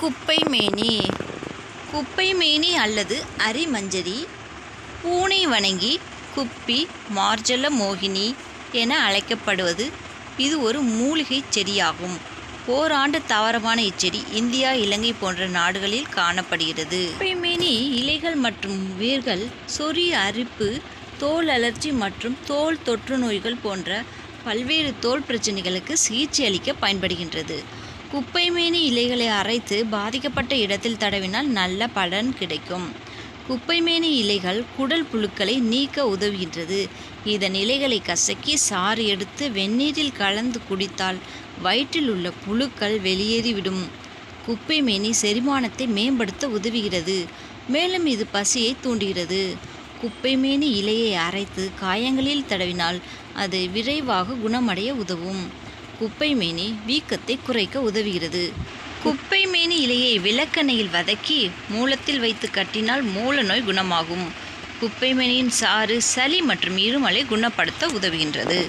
குப்பைமேனி. குப்பைமேனி அல்லது அரிமஞ்சரி பூனை வணங்கி குப்பி மார்ஜல மோகினி என அழைக்கப்படுவது இது ஒரு மூலிகைச் செடியாகும். ஓராண்டு தாவரமான இச்செடி இந்தியா இலங்கை போன்ற நாடுகளில் காணப்படுகிறது. குப்பைமேனி இலைகள் மற்றும் வேர்கள் சொறி அரிப்பு தோல் அலர்ஜி மற்றும் தோல் தொற்று நோய்கள் போன்ற பல்வேறு தோல் பிரச்சனைகளுக்கு சிகிச்சை அளிக்க பயன்படுகின்றது. குப்பைமேனி இலைகளை அரைத்து பாதிக்கப்பட்ட இடத்தில் தடவினால் நல்ல பலன் கிடைக்கும். குப்பைமேனி இலைகள் குடல் புழுக்களை நீக்க உதவுகின்றது. இதன் இலைகளை கசக்கி சாறு எடுத்து வெந்நீரில் கலந்து குடித்தால் வயிற்றில் உள்ள புழுக்கள் வெளியேறிவிடும் குப்பைமேனி செரிமானத்தை மேம்படுத்த உதவுகிறது. மேலும் இது பசியை தூண்டுகிறது. குப்பைமேனி இலையை அரைத்து காயங்களில் தடவினால் அது விரைவாக குணமடைய உதவும். குப்பைமேனி வீக்கத்தை குறைக்க உதவுகிறது. குப்பைமேனி இலையை விளக்கெண்ணெயில் வதக்கி மூலத்தில் வைத்து கட்டினால் மூல நோய் குணமாகும். குப்பைமேனியின் சாறு சளி மற்றும் இருமலை குணப்படுத்த உதவுகின்றது.